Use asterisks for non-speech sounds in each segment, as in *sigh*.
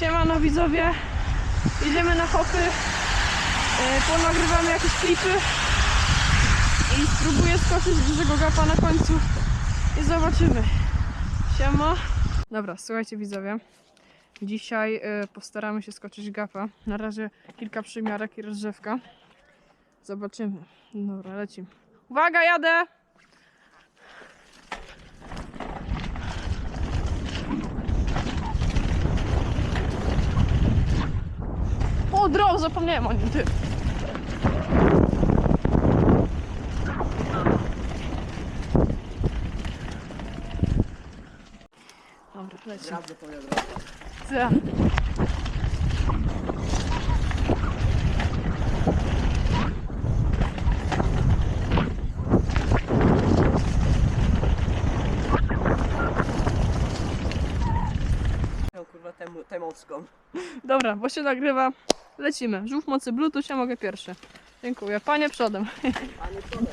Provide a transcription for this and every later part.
Siemano widzowie, jedziemy na hopy, yy, ponagrywamy jakieś klipy i spróbuję skoczyć dużego gapa na końcu i zobaczymy. Siema. Dobra, słuchajcie widzowie, dzisiaj yy, postaramy się skoczyć gapa. Na razie kilka przymiarek i rozgrzewka. Zobaczymy. Dobra, lecimy. Uwaga, jadę! O, drop, zapomniałem o nim, ty. Dobra, razu. Co? Tą kurwa temu, temowską. Dobra, bo się nagrywa. Lecimy. Żółw mocy Bluetooth, ja mogę pierwszy. Dziękuję. Panie przodem. A nie przodem.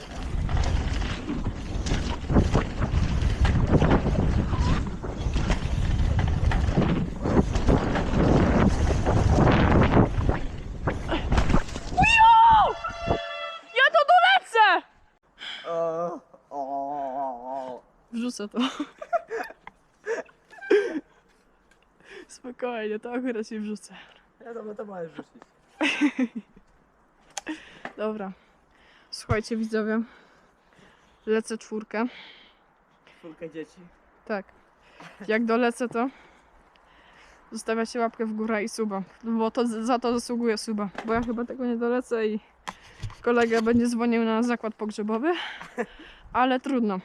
Ja to dolecę! Wrzucę to. *laughs* Spokojnie, to akurat się wrzucę. Ja to, to możesz rzucić. Dobra. Słuchajcie widzowie. Lecę czwórkę. Czwórkę dzieci. Tak. Jak dolecę to zostawiacie łapkę w górę i suba. Bo to za to zasługuję suba. Bo ja chyba tego nie dolecę i kolega będzie dzwonił na zakład pogrzebowy. Ale trudno.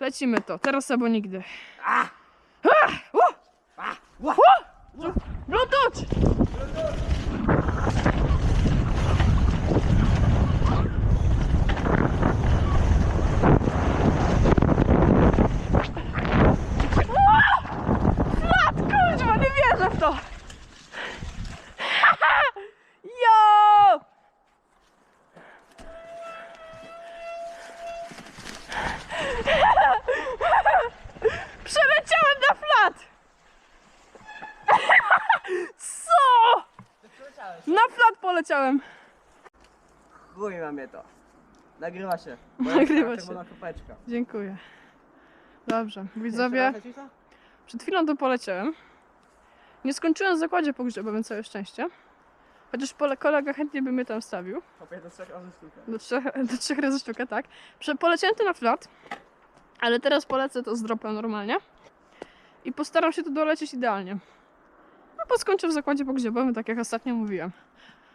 Lecimy to. Teraz albo nigdy. A! Ah! U! A! Ła! Bluetooth! Flat, kurwa, nie wierzę w to! *laughs* Yo! *laughs* Przeleciałem na flat! *laughs* Co? Na flat poleciałem. Chuj mam je to. Nagrywa się. Nagrywa się. czerwona kopeczka. Dziękuję. Dobrze, Jeszcze widzowie, raz przed chwilą to poleciałem. Nie skończyłem w zakładzie pogrzebowym, całe szczęście. Chociaż pole, kolega chętnie by mnie tam stawił. Do trzech razy sztukę. Do trzech, *laughs* do trzech razy sztukę, tak. Prze, poleciałem to na flat, ale teraz polecę to z dropem normalnie. I postaram się to dolecieć idealnie. No bo skończę w zakładzie pogrzebowym, tak jak ostatnio mówiłem.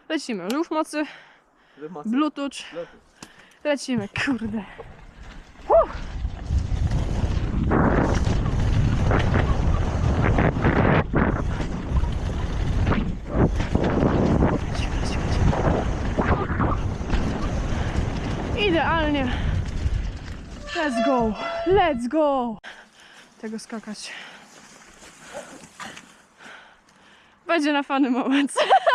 Lecimy. Żółw mocy. bluetooth. Bluetooth. Lecimy, kurde. Idealnie. Let's go. Let's go. Tego skakać. Będzie na fany moment. *laughs*